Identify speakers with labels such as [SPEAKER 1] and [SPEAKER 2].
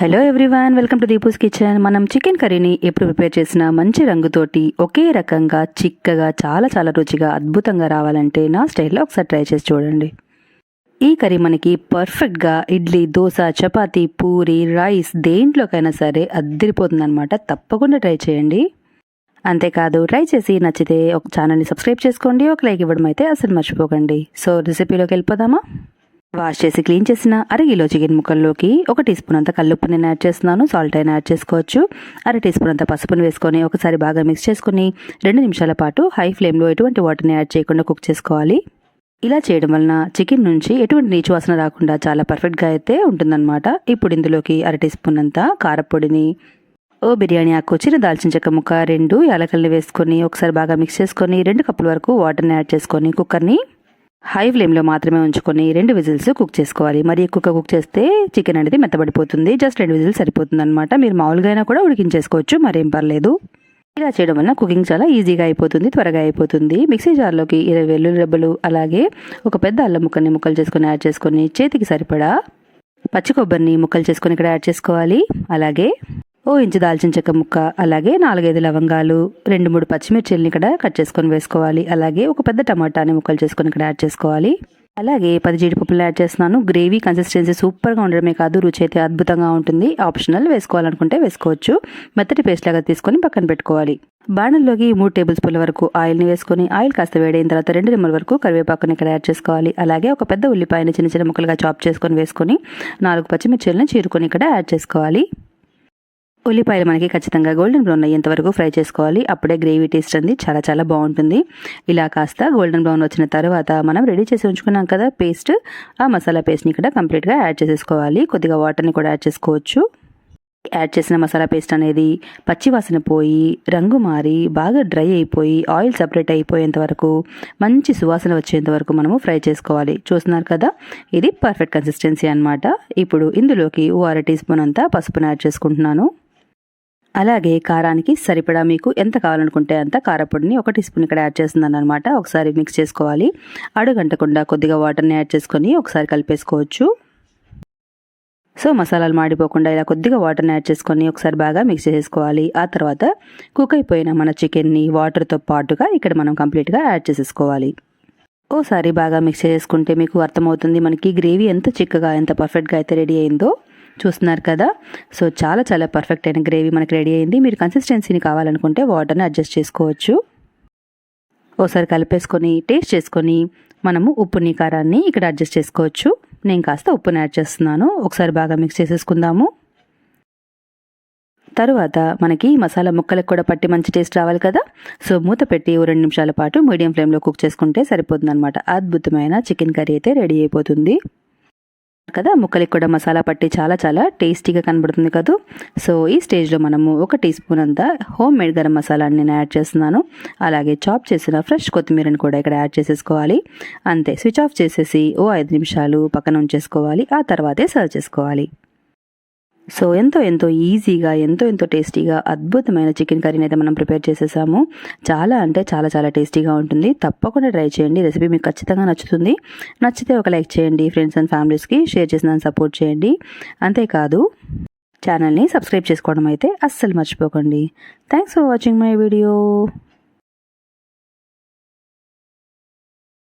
[SPEAKER 1] Hello everyone welcome to Deepu's kitchen మనం chicken కర్రీని ఎప్పుడు ప్రిపేర్ చేసినా మంచి రంగుతోటి ఒకే రకంగా చిక్కగా చాలా చాలా రుచిగా అద్భుతంగా రావాలంటే నా స్టైల్లో ఒకసారి ట్రై చేసి చూడండి. ఈ కర్రీ మనకి పర్ఫెక్ట్గా ఇడ్లీ దోశ చపాతీ పూరి రైస్ దేంట్లోకైనా సరే అద్దరిపోతుందనమాట తప్పకుండా ట్రై చేయండి. అంతేకాదు ట్రై చేసి నచ్చితే ఒక ఛానల్ని సబ్స్క్రైబ్ చేసుకోండి. ఒక లైక్ ఇవ్వడం అయితే అసలు మర్చిపోకండి. సో రెసిపీలోకి వెళ్ళిపోదామా? వాష్ చేసి క్లీన్ చేసిన అర కిలో చికెన్ ముక్కల్లోకి ఒక టీ స్పూన్ అంత కల్లుప్పు నేను యాడ్ చేస్తున్నాను. సాల్ట్ అయినా యాడ్ చేసుకోవచ్చు. అర టీ స్పూన్ అంత పసుపుని వేసుకొని ఒకసారి బాగా మిక్స్ చేసుకుని రెండు నిమిషాల పాటు హై ఫ్లేమ్లో ఎటువంటి వాటర్ని యాడ్ చేయకుండా కుక్ చేసుకోవాలి. ఇలా చేయడం వలన చికెన్ నుంచి ఎటువంటి నీచు వాసన రాకుండా చాలా పర్ఫెక్ట్గా అయితే ఉంటుందన్నమాట. ఇప్పుడు ఇందులోకి అర టీ స్పూన్ అంత కారపొడిని ఓ బిర్యానీ ఆకు చిన్న దాల్చిన చెక్క ముక్క రెండు యాలకల్ని వేసుకొని ఒకసారి బాగా మిక్స్ చేసుకొని రెండు కప్పుల వరకు వాటర్ని యాడ్ చేసుకొని కుక్కర్ని హై ఫ్లేమ్లో మాత్రమే ఉంచుకొని రెండు విజిల్స్ కుక్ చేసుకోవాలి. మరి ఎక్కువగా కుక్ చేస్తే చికెన్ అనేది మెత్తబడిపోతుంది. జస్ట్ రెండు విజిల్స్ సరిపోతుంది అనమాట మీరు మామూలుగా అయినా కూడా ఉడికించేసుకోవచ్చు మరేం పర్లేదు. ఇలా చేయడం వల్ల కుకింగ్ చాలా ఈజీగా అయిపోతుంది త్వరగా అయిపోతుంది. మిక్సీ జార్లోకి ఇరవై వెల్లుల్లి రెబ్బలు అలాగే ఒక పెద్ద అల్లం ముక్కని ముక్కలు చేసుకొని యాడ్ చేసుకొని చేతికి సరిపడా పచ్చి కొబ్బరిని ముక్కలు చేసుకొని ఇక్కడ యాడ్ చేసుకోవాలి. అలాగే ఓ ఇంచు దాల్చిన చెక్క ముక్క అలాగే నాలుగైదు లవంగాలు రెండు మూడు పచ్చిమిర్చిల్ని ఇక్కడ కట్ చేసుకొని వేసుకోవాలి. అలాగే ఒక పెద్ద టమాటాని ముక్కలు చేసుకొని ఇక్కడ యాడ్ చేసుకోవాలి. అలాగే పది జీడిపప్పులు యాడ్ చేస్తున్నాను. గ్రేవీ కన్సిస్టెన్సీ సూపర్గా ఉండడమే కాదు రుచి అయితే అద్భుతంగా ఉంటుంది. ఆప్షనల్ వేసుకోవాలనుకుంటే వేసుకోవచ్చు. మెత్తటి పేస్ట్ లాగా తీసుకొని పక్కన పెట్టుకోవాలి. బాణంలోకి మూడు టేబుల్ స్పూన్ల వరకు ఆయిల్ని వేసుకొని ఆయిల్ కాస్త వేడైన తర్వాత రెండు నిమ్మల వరకు కరివేపాకుని ఇక్కడ యాడ్ చేసుకోవాలి. అలాగే ఒక పెద్ద ఉల్లిపాయని చిన్న చిన్న ముక్కలుగా చాప్ చేసుకొని వేసుకొని నాలుగు పచ్చిమిర్చిలను చీరుకొని ఇక్కడ యాడ్ చేసుకోవాలి. ఉల్లిపాయలు మనకి ఖచ్చితంగా గోల్డెన్ బ్రౌన్ అయ్యేంత వరకు ఫ్రై చేసుకోవాలి. అప్పుడే గ్రేవీ టేస్ట్ అంది చాలా చాలా బాగుంటుంది. ఇలా కాస్త గోల్డెన్ బ్రౌన్ వచ్చిన తర్వాత మనం రెడీ చేసి ఉంచుకున్నాం కదా పేస్ట్ ఆ మసాలా పేస్ట్ని ఇక్కడ కంప్లీట్గా యాడ్ చేసేసుకోవాలి. కొద్దిగా వాటర్ని కూడా యాడ్ చేసుకోవచ్చు. యాడ్ చేసిన మసాలా పేస్ట్ అనేది పచ్చివాసన పోయి రంగు మారి బాగా డ్రై అయిపోయి ఆయిల్ సపరేట్ అయిపోయేంత వరకు మంచి సువాసన వచ్చేంత వరకు మనము ఫ్రై చేసుకోవాలి. చూస్తున్నారు కదా ఇది పర్ఫెక్ట్ కన్సిస్టెన్సీ అనమాట ఇప్పుడు ఇందులోకి ఓ అర టీ స్పూన్ అంతా పసుపును యాడ్ చేసుకుంటున్నాను. అలాగే కారానికి సరిపడా మీకు ఎంత కావాలనుకుంటే అంత కారపొడిని ఒక టీ స్పూన్ ఇక్కడ యాడ్ చేస్తున్నాను అనమాట ఒకసారి మిక్స్ చేసుకోవాలి. అడుగంటకుండా కొద్దిగా వాటర్ని యాడ్ చేసుకొని ఒకసారి కలిపేసుకోవచ్చు. సో మసాలాలు మాడిపోకుండా ఇలా కొద్దిగా వాటర్ని యాడ్ చేసుకొని ఒకసారి బాగా మిక్స్ చేసుకోవాలి ఆ తర్వాత కుక్ అయిపోయిన మన చికెన్ని వాటర్తో పాటుగా ఇక్కడ మనం కంప్లీట్గా యాడ్ చేసేసుకోవాలి. ఓసారి బాగా మిక్స్ చేసుకుంటే మీకు అర్థమవుతుంది మనకి గ్రేవీ ఎంత చిక్కగా ఎంత పర్ఫెక్ట్గా అయితే రెడీ అయిందో. చూస్తున్నారు కదా. సో చాలా చాలా పర్ఫెక్ట్ అయిన గ్రేవీ మనకి రెడీ అయింది. మీరు కన్సిస్టెన్సీని కావాలనుకుంటే వాటర్ని అడ్జస్ట్ చేసుకోవచ్చు. ఓసారి కలిపేసుకొని టేస్ట్ చేసుకొని మనము ఉప్పుని కారాన్ని ఇక్కడ అడ్జస్ట్ చేసుకోవచ్చు. నేను కాస్త ఉప్పుని యాడ్ చేస్తున్నాను. ఒకసారి బాగా మిక్స్ చేసేసుకుందాము. తరువాత మనకి మసాలా ముక్కలకు కూడా పట్టి మంచి టేస్ట్ రావాలి కదా. సో మూత పెట్టి ఓ రెండు నిమిషాల పాటు మీడియం ఫ్లేమ్లో కుక్ చేసుకుంటే సరిపోతుంది అనమాట అద్భుతమైన చికెన్ కర్రీ అయితే రెడీ అయిపోతుంది. కదా? ముక్కలకి కూడా మసాలా పట్టి చాలా చాలా టేస్టీగా కనబడుతుంది కదా? సో ఈ స్టేజ్లో మనము ఒక టీ స్పూన్ అంతా హోమ్ మేడ్ గరం మసాలాని నేను యాడ్ చేస్తున్నాను. అలాగే చాప్ చేసిన ఫ్రెష్ కొత్తిమీరని కూడా ఇక్కడ యాడ్ చేసేసుకోవాలి. అంతే స్విచ్ ఆఫ్ చేసేసి ఓ ఐదు నిమిషాలు పక్కన ఉంచేసుకోవాలి. ఆ తర్వాతే సర్వ్ చేసుకోవాలి. సో ఎంతో ఎంతో ఈజీగా ఎంతో ఎంతో టేస్టీగా అద్భుతమైన చికెన్ కర్రీని అయితే మనం ప్రిపేర్ చేసేసాము. చాలా అంటే చాలా చాలా టేస్టీగా ఉంటుంది. తప్పకుండా ట్రై చేయండి. రెసిపీ మీకు ఖచ్చితంగా నచ్చుతుంది. నచ్చితే ఒక లైక్ చేయండి. ఫ్రెండ్స్ అండ్ ఫ్యామిలీస్కి షేర్ చేసిన సపోర్ట్ చేయండి. అంతేకాదు ఛానల్ని సబ్స్క్రైబ్ చేసుకోవడం అయితే అస్సలు మర్చిపోకండి. Thanks for watching my video.